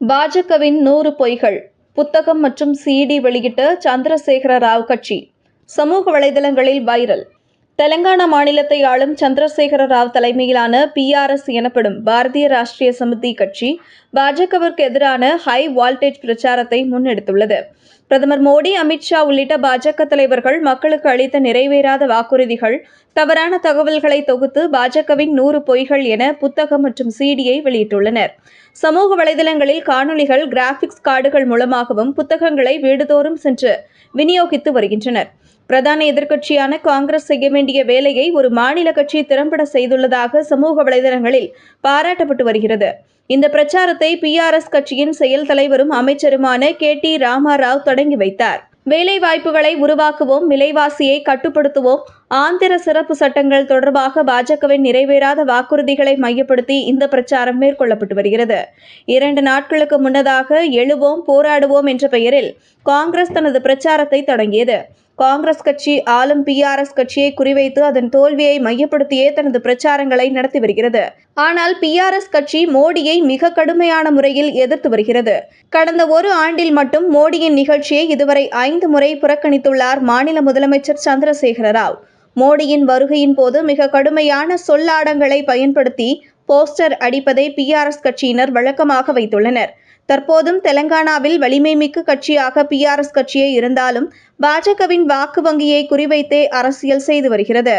பாஜகவின் நூறு பொய்கள் புத்தகம் மற்றும் சிடி வெளியிட்ட சந்திரசேகர ராவ் கட்சி சமூக வலைதளங்களில் வைரல். தெலங்கானா மாநிலத்தை ஆளும் சந்திரசேகர ராவ் தலைமையிலான பிஆர்எஸ் எனப்படும் பாரதிய ராஷ்டிரிய சமிதி கட்சி பாஜகவிற்கு எதிரான ஹை வால்டேஜ் பிரச்சாரத்தை முன்னெடுத்துள்ளது. பிரதமர் மோடி அமித்ஷா உள்ளிட்ட பாஜக தலைவர்கள் மக்களுக்கு அளித்த நிறைவேறாத வாக்குறுதிகள் தவறான தகவல்களை தொகுத்து பாஜகவின் நூறு பொய்கள் என புத்தகம் மற்றும் சிடியை வெளியிட்டுள்ளனர். சமூக வலைதளங்களில் காணொளிகள் கிராபிக்ஸ் கார்டுகள் மூலமாகவும் புத்தகங்களை வீடுதோறும் சென்று விநியோகித்து வருகின்றனர். பிரதான எதிர்க்கட்சியான காங்கிரஸ் செய்ய வேண்டிய வேலையை ஒரு மாநில கட்சி திறம்பட செய்துள்ளதாக சமூக வலைதளங்களில் பாராட்டப்பட்டு வருகிறது. இந்த பிரச்சாரத்தை பிஆர்எஸ் கட்சியின் செயல் தலைவரும் அமைச்சருமான கே டி ராமாராவ் தொடங்கி வைத்தார். வேலைவாய்ப்புகளை உருவாக்குவோம் விலைவாசியை கட்டுப்படுத்துவோம் ஆந்திர சிறப்பு சட்டங்கள் தொடர்பாக பாஜகவின் நிறைவேறாத வாக்குறுதிகளை மையப்படுத்தி இந்த பிரச்சாரம் மேற்கொள்ளப்பட்டு வருகிறது. இரண்டு நாட்களுக்கு முன்னதாக எழுவோம் போராடுவோம் என்ற பெயரில் காங்கிரஸ் தனது பிரச்சாரத்தை தொடங்கியது. காங்கிரஸ் கட்சி ஆளும் பிஆர்எஸ் கட்சியை குறிவைத்து அதன் தோல்வியை மையப்படுத்தியே தனது பிரச்சாரங்களை நடத்தி வருகிறது. ஆனால் பிஆர்எஸ் கட்சி மோடியை மிக கடுமையான முறையில் எதிர்த்து வருகிறது. கடந்த ஒரு ஆண்டில் மட்டும் மோடியின் நிகழ்ச்சியை இதுவரை ஐந்து முறை புறக்கணித்துள்ளார் மாநில முதலமைச்சர் சந்திரசேகர ராவ். மோடியின் வருகையின் போது மிக கடுமையான சொல்லாடங்களை பயன்படுத்தி போஸ்டர் அடிப்பதை பிஆர்எஸ் கட்சியினர் வழக்கமாக வைத்துள்ளனர். தற்போதும் தெலங்கானாவில் வலிமைமிக்க கட்சியாக பிஆர்எஸ் கட்சியே இருந்தாலும் பாஜகவின் வாக்கு வங்கியை குறிவைத்தே அரசியல் செய்து வருகிறது.